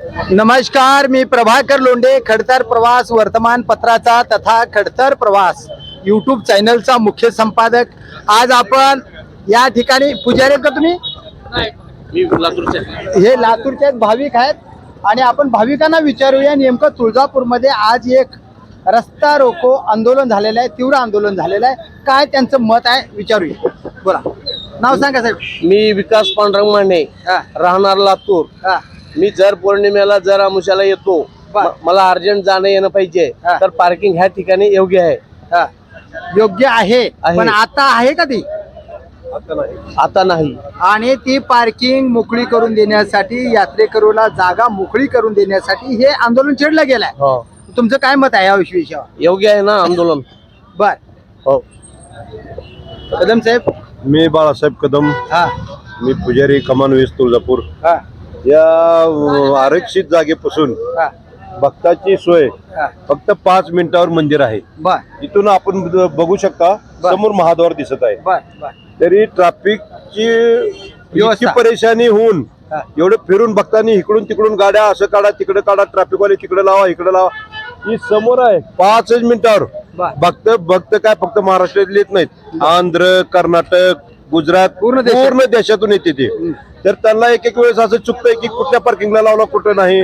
नमस्कार मी प्रभाकर लोंढे खडतर प्रवास वर्तमानपत्राचा तथा खडतर प्रवास यूट्यूब चॅनलचा मुख्य संपादक. आज आपण या ठिकाणी पुजारी आहेत का तुम्ही? हे लातूरचे एक भाविक आहेत. आणि आपण भाविकांना विचारूया नेमकं तुळजापूरमध्ये आज एक रस्ता रोको आंदोलन झालेलं आहे तीव्र आंदोलन झालेलं आहे. काय त्यांचं मत आहे विचारूया. बोला. नाव सांगा साहेब. मी विकास पांडुरंग माने राहणार लातूर. हा, मी जर पौर्णिमेला जर आमुषाला येतो बर. मला अर्जंट जाणं येणं पाहिजे हा. तर पार्किंग ह्या ठिकाणी योग्य आहे. हा. योग्य आहे. आहे. पण आता आहे का ती? आता नाही. आणि ती पार्किंग मोकळी करून देण्यासाठी यात्रेकरूला जागा मोकळी करून देण्यासाठी हे आंदोलन छेडलं गेलंय. हो. तुमचं काय मत आहे या विषयावर? योग्य आहे ना आंदोलन? बर. हो. कदम साहेब? मी बाळासाहेब कदम. हा. मी पुजारी कमान वेस तुळजापूर. हा. या आरक्षित जागेपासून हा. भक्ताची सोय हा. फक्त पाच मिनिटावर मंदिर आहे. बर. इथून आपण ब- बघू शकता बर. समोर महाद्वार दिसत आहे. बर बर. तरी ट्रॅफिकची इतकी व्यवस्था. परेशानी होऊन हा. एवढं फिरून भक्तांनी इकडून तिकडून गाड्या असं काढा तिकडे काढा ट्रॅफिकवाले तिकडे लावा इकडे लावा. ही समोर आहे पाचच मिनिटावर. बर. भक्त भक्त काय फक्त महाराष्ट्रात येत नाहीत. आंध्र कर्नाटक गुजरात पूर्ण. पूर्ण देशातून येते ते. तर त्यांना एक एक वेळेस असं चुकतंय की कुठल्या पार्किंगला लावला कुठं नाही.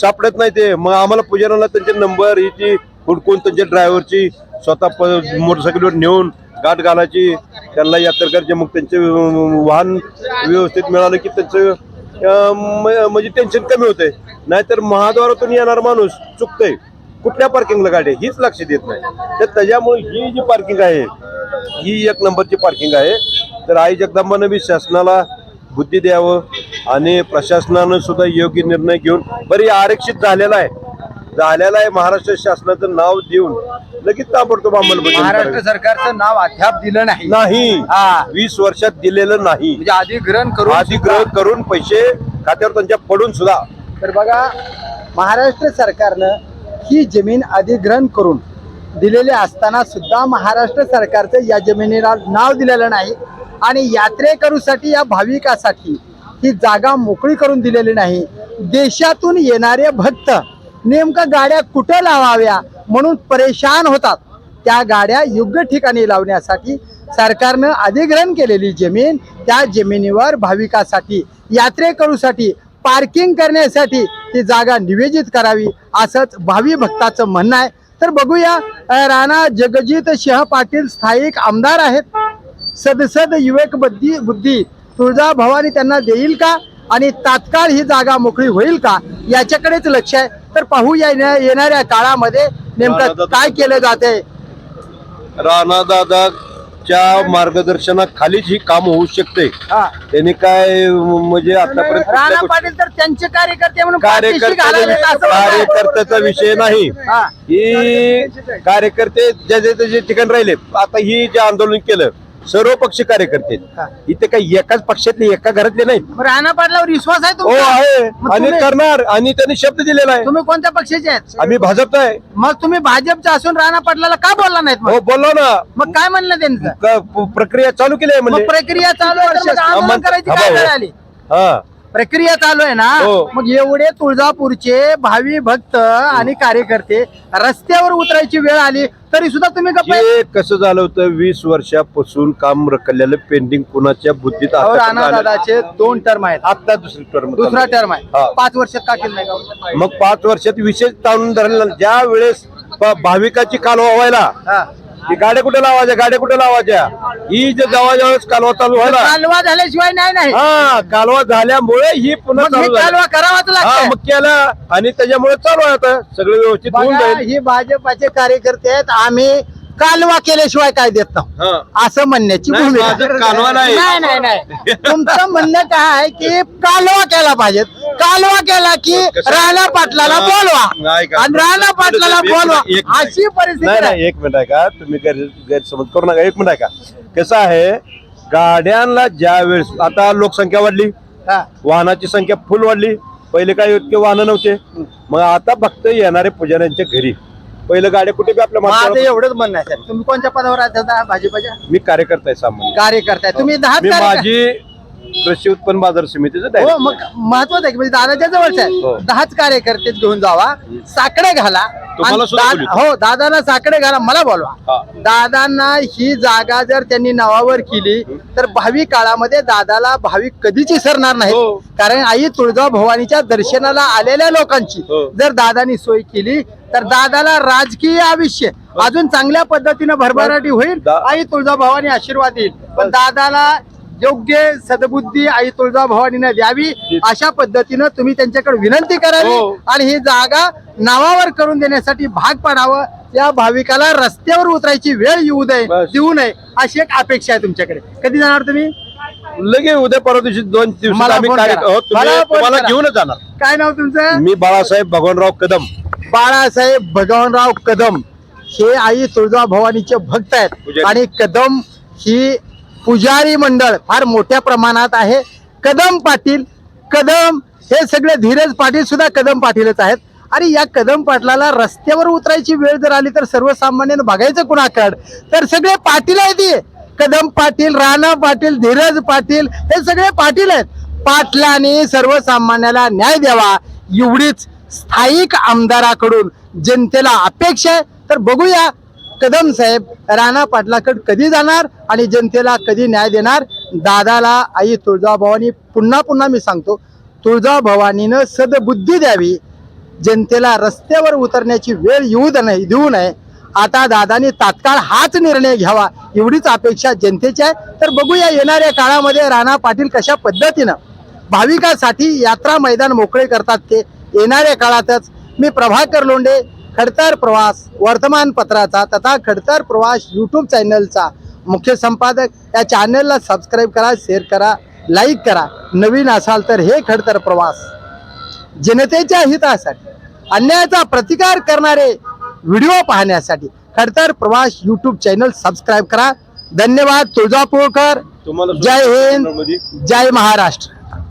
सापडत नाही ते. मग आम्हाला पुजाऱ्यांना त्यांचे नंबर ही ती हुडकून त्यांच्या ड्रायव्हरची स्वतः मोटरसायकलवर नेऊन गाठ घालायची. त्यांना यात्रेकरचे मग त्यांचे वाहन व्यवस्थित मिळालं की त्यांचं म्हणजे टेन्शन कमी होतंय. नाहीतर महाद्वारातून येणारा माणूस चुकतंय. कुठल्या पार्किंगला गाडी हीच लक्ष देत नाही. तर त्याच्यामुळे ही जी पार्किंग आहे ही एक नंबरची पार्किंग आहे. तर आई जगदंबानं बी शासनाला बुद्धी द्यावं आणि प्रशासनानं सुद्धा योग्य निर्णय घेऊन बरी आरक्षित झालेला आहे. झालेला आहे महाराष्ट्र शासनाचं नाव देऊन लगेच ताबडतोब अंमलबजावणी महाराष्ट्र करावी. सरकारचं नाव अद्याप दिलं नाही. नाही. हा. वीस वर्षात दिलेलं नाही. म्हणजे अधिग्रहण करून अधिग्रह करून पैसे खात्यावर त्यांच्या पडून सुद्धा. तर बघा महाराष्ट्र सरकारनं ही जमीन अधिग्रहण करून दिलेली असताना सुद्धा महाराष्ट्र सरकारचं या जमिनीला नाव दिलेलं नाही. आणि यात्रेकरूसाठी या भाविकासाठी ही जागा मोकळी करून दिलेली नाही. देशातून येणारे भक्त नेमका गाड्या कुठं लावाव्या म्हणून परेशान होतात. त्या गाड्या योग्य ठिकाणी लावण्यासाठी सरकारनं अधिग्रहण केलेली जमीन त्या जमिनीवर भाविकासाठी यात्रेकरूसाठी पार्किंग करण्यासाठी ती जागा निवेदित करावी असंच भावी भक्ताचं म्हणणं आहे. तर बघूया राणा जगजित सिंह पाटील स्थायिक आमदार आहेत. सदसद युवक बुद्धी बुद्धी तुळजा भवानी त्यांना देईल का? आणि तात्काळ ही जागा मोकळी होईल का? याच्याकडेच लक्ष आहे. तर येण्या- येणाऱ्या काळामध्ये नेमकं काय केलं जाते? राणा दादाच्या मार्गदर्शनाखालीच ही काम होऊ शकते. हा. त्यांनी काय म्हणजे आतापर्यंत राणा पाटील तर त्यांचे कार्यकर्ते म्हणून पाठीशी कार्यकर्त्याचा विषय नाही. हा. कार्यकर्ते ज्या ज्या ठिकाणी राहिले आता ही जे आंदोलन केलं सर्व पक्ष कार्यकर्ते. हा. इथे काही एकाच पक्षातले एका घरातले नाही मग राणा पाटलावर विश्वास आहे हो तुमचा? आहे. आणि तुम्ही- करणार. आणि त्यांनी शब्द दिलेला आहे. तुम्ही कोणत्या पक्षाचे आहेत? आम्ही भाजपचा आहे. मग तुम्ही भाजपचे असून राणा पाटलाला का बोलला नाहीत मग? हो बोललो ना. मग काय म्हणलं त्यांचं? क- प- प्रक्रिया चालू केली आहे मग म्हणजे. प्रक्रिया चालू आहे तर मग आंदोलन आम्हा- करायची काय भाऊ. वेळ आली? हा. प्रक्रिया चालू आहे ना? हो. मग एवढे तुळजापूरचे भावी भक्त आणि कार्यकर्ते रस्त्यावर उतरायची वेळ आली. तरी सुद्धा तुम्ही गप्प आहे. हे कसं झालं होतं वीस वर्षापासून काम रखडलेलं पेंडिंग कुणाच्या बुद्धीत अहो, राणा? दादाचे दोन टर्म आहेत आता दुसरी टर्म दुसरा टर्म आहे. पाच वर्षात का केलं नाही का? मग पाच वर्षात विशेष ताणून धरलेला ज्या वेळेस प- भाविकाची कालवा व्हायला हा. ही गाड्या कुठे लावायच्या? गाड्या कुठे लावायच्या? ही जे जवळ जवळच कालवा चालू व्हायला कालवा झाल्याशिवाय नाही नाही. हा कालवा झाल्यामुळे ही पुन्हा मग हे चालू झाली. कालवा करावाच हा लागतं मग केलं आणि त्याच्यामुळे चालू आहे आता. सगळं व्यवस्थित होऊन बघा, जाईल. ही भाजपाचे कार्यकर्ते आहेत. आम्ही कालवा केल्याशिवाय काय देत हा. असं म्हणण्याची नाही, भूमिका. माझं कालवा नाही. नाही नाही नाही तुमचं म्हणणं काय आहे की कालवा केला पाहिजे कालवा केला की राणा पाटलाला बोलवा. नाही का? आणि राणा पाटलाला एक- बोलवा. एक- अशी परिस्थिती नाही एक मिनिट आहे का तुम्ही गैर गैरसमज करू नका. एक मिनिट आहे का कसं आहे गाड्यांना ज्या वेळेस आता लोकसंख्या वाढली. हा. वाहनाची संख्या फुल वाढली. पहिले काय इतके वाहनं नव्हते. मग आता फक्त येणारे पुजाऱ्यांच्या घरी. पहिलं गाड्या कुठे बी आपल्या माझं माणसाला- एवढंच म्हणणं आहे साहेब. तुम्ही कोणत्या पदावर आहात भाजपाच्या मी कार्यकर्ता आहे सामान्य कार्यकर्ता आहे. तुम्ही दहा मी माझी कृषी उत्पन्न बाजार समितीचं हो. मग महत्वाचं आहे की म्हणजे दादाच्या जवळच हो. आहे दहाच कार्यकर्ते घेऊन जावा साकडे घाला तुम्हाला आणि सुद्धा दा- बोलू. हो दादांना साकडे घाला मला बोलवा हा. दादांना ही जागा जर त्यांनी नावावर केली तर भावी काळामध्ये दादाला भावी कधीच विसरणार नाही हो. कारण आई तुळजा भवानीच्या दर्शनाला आलेल्या लोकांची हो. जर दादानी सोय केली तर दादाला राजकीय आयुष्य अजून चांगल्या पद्धतीनं भरभराटी होईल दा- आई तुळजा भवानी आशीर्वाद देईल पण दादाला योग्य सदबुद्धी आई तुळजा भवानीने द्यावी अशा पद्धतीनं तुम्ही त्यांच्याकडे विनंती करावी हो. आणि ही जागा नावावर करून देण्यासाठी भाग पडावं या भाविकाला रस्त्यावर उतरायची वेळ येऊ दे बस. देऊ नये अशी एक अपेक्षा आहे तुमच्याकडे कधी जाणार तुम्ही लगे उद्या परवा दिवशी दोन करा. हो. घेऊनच जाणार काय नाव तुमचं मी बाळासाहेब भगवानराव कदम बाळासाहेब भगवानराव कदम हे आई तुळजा भवानीचे भक्त आहेत. आणि कदम ही पुजारी मंडळ फार मोठ्या प्रमाणात आहे. कदम पाटील कदम हे सगळे धीरज पाटील सुद्धा कदम पाटीलच आहेत. आणि या कदम पाटलाला रस्त्यावर उतरायची वेळ जर आली तर सर्वसामान्यानं बघायचं कुणाकड? तर सगळे पाटील आहेत हे. कदम पाटील राणा पाटील धीरज पाटील हे सगळे पाटील आहेत. पाटलाने सर्वसामान्याला न्याय द्यावा. एवढीच स्थायिक आमदाराकडून जनतेला अपेक्षा आहे. तर बघूया कदम साहेब राणा पाटलाकड कधी जाणार आणि जनतेला कधी न्याय देणार? दादाला आई तुळजाभवानी पुन्हा पुन्हा मी सांगतो तुळजाभवानीनं सदबुद्धी द्यावी. जनतेला रस्त्यावर उतरण्याची वेळ येऊ नाही देऊ नये. आता दादानी तात्काळ हाच निर्णय घ्यावा एवढीच अपेक्षा जनतेची आहे. तर बघूया येणाऱ्या काळामध्ये राणा पाटील कशा पद्धतीनं भाविकासाठी यात्रा मैदान मोकळे करतात ते. येणाऱ्या काळातच मी प्रभाकर लोंडे खडतर प्रवास वर्तमानपत्राचा तथा खडतर प्रवास यूट्यूब चॅनलचा मुख्य संपादक या चॅनलला सबस्क्राईब करा शेअर करा लाईक करा. नवीन असाल तर हे खडतर प्रवास. जनतेच्या हितासाठी अन्यायाचा प्रतिकार करणारे व्हिडिओ पाहण्यासाठी खडतर प्रवास यूट्यूब चॅनल सबस्क्राईब करा. धन्यवाद तुळजापूरकर. जय हिंद जय महाराष्ट्र.